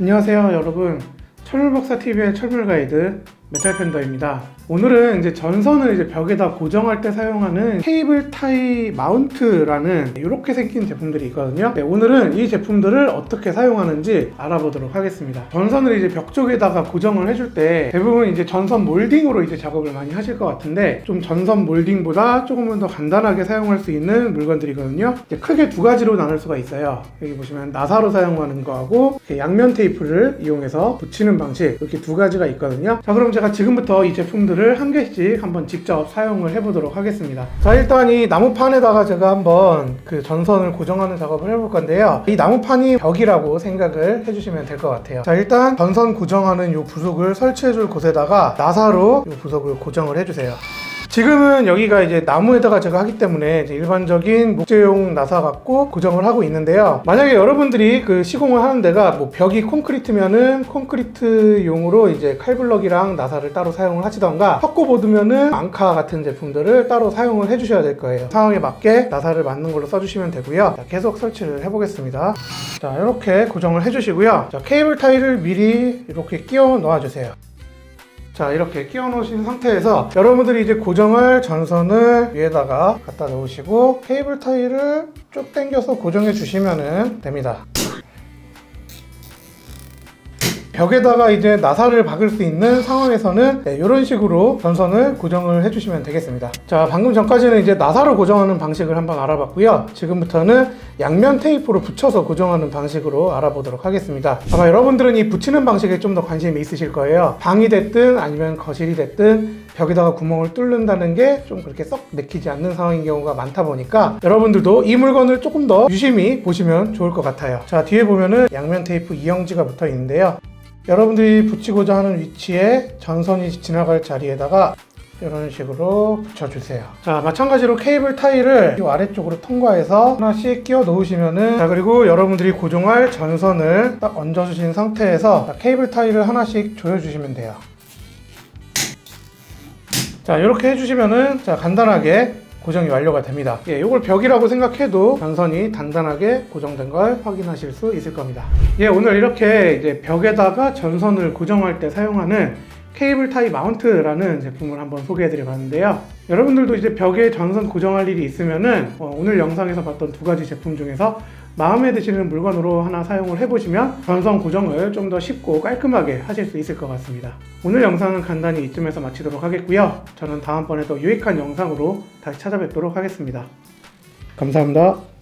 안녕하세요 여러분. 철물박사TV의 철물가이드 메탈 팬더입니다. 오늘은 이제 전선을 이제 벽에다 고정할 때 사용하는 케이블 타이 마운트라는 이렇게 생긴 제품들이 있거든요. 네, 오늘은 이 제품들을 어떻게 사용하는지 알아보도록 하겠습니다. 전선을 이제 벽 쪽에다가 고정을 해줄 때 대부분 이제 전선 몰딩으로 이제 작업을 많이 하실 것 같은데 좀 전선 몰딩보다 조금은 더 간단하게 사용할 수 있는 물건들이거든요. 크게 두 가지로 나눌 수가 있어요. 여기 보시면 나사로 사용하는 거하고 양면 테이프를 이용해서 붙이는 방식 이렇게 두 가지가 있거든요. 자 그럼 제가 지금부터 이 제품들을 한 개씩 한번 직접 사용을 해보도록 하겠습니다. 자 일단 이 나무판에다가 제가 한번 그 전선을 고정하는 작업을 해볼 건데요. 이 나무판이 벽이라고 생각을 해주시면 될 것 같아요. 자 일단 전선 고정하는 이 부속을 설치해 줄 곳에다가 나사로 이 부속을 고정을 해주세요 지금은 여기가 이제 나무에다가 제가 하기 때문에 일반적인 목재용 나사 갖고 고정을 하고 있는데요. 만약에 여러분들이 그 시공을 하는 데가 뭐 벽이 콘크리트면은 콘크리트용으로 이제 칼블럭이랑 나사를 따로 사용을 하시던가 석고보드면은 앙카 같은 제품들을 따로 사용을 해주셔야 될 거예요. 상황에 맞게 나사를 맞는 걸로 써주시면 되고요. 자, 계속 설치를 해보겠습니다. 자, 이렇게 고정을 해주시고요. 자, 케이블 타이를 미리 이렇게 끼워 넣어주세요. 자 이렇게 끼워 놓으신 상태에서 여러분들이 이제 고정할 전선을 위에다가 갖다 놓으시고 케이블 타이를 쭉 당겨서 고정해 주시면 됩니다 벽에다가 이제 나사를 박을 수 있는 상황에서는 네, 이런 식으로 전선을 고정을 해주시면 되겠습니다. 자, 방금 전까지는 이제 나사로 고정하는 방식을 한번 알아봤고요. 지금부터는 양면 테이프로 붙여서 고정하는 방식으로 알아보도록 하겠습니다. 아마 여러분들은 이 붙이는 방식에 좀 더 관심이 있으실 거예요. 방이 됐든 아니면 거실이 됐든 벽에다가 구멍을 뚫는다는 게 좀 그렇게 썩 내키지 않는 상황인 경우가 많다 보니까 여러분들도 이 물건을 조금 더 유심히 보시면 좋을 것 같아요. 자, 뒤에 보면은 양면 테이프 이영지가 붙어 있는데요. 여러분들이 붙이고자 하는 위치에 전선이 지나갈 자리에다가 이런 식으로 붙여주세요. 자, 마찬가지로 케이블 타이를 이 아래쪽으로 통과해서 하나씩 끼워 놓으시면은 자, 그리고 여러분들이 고정할 전선을 딱 얹어주신 상태에서 자, 케이블 타이를 하나씩 조여주시면 돼요. 자, 이렇게 해주시면은 자, 간단하게 고정이 완료가 됩니다. 예, 이걸 벽이라고 생각해도 전선이 단단하게 고정된 걸 확인하실 수 있을 겁니다. 예, 오늘 이렇게 이제 벽에다가 전선을 고정할 때 사용하는 케이블 타이 마운트라는 제품을 한번 소개해 드려 봤는데요. 여러분들도 이제 벽에 전선 고정할 일이 있으면은 어, 오늘 영상에서 봤던 두 가지 제품 중에서 마음에 드시는 물건으로 하나 사용을 해보시면 전선 고정을 좀 더 쉽고 깔끔하게 하실 수 있을 것 같습니다. 오늘 영상은 간단히 이쯤에서 마치도록 하겠고요. 저는 다음번에 더 유익한 영상으로 다시 찾아뵙도록 하겠습니다. 감사합니다.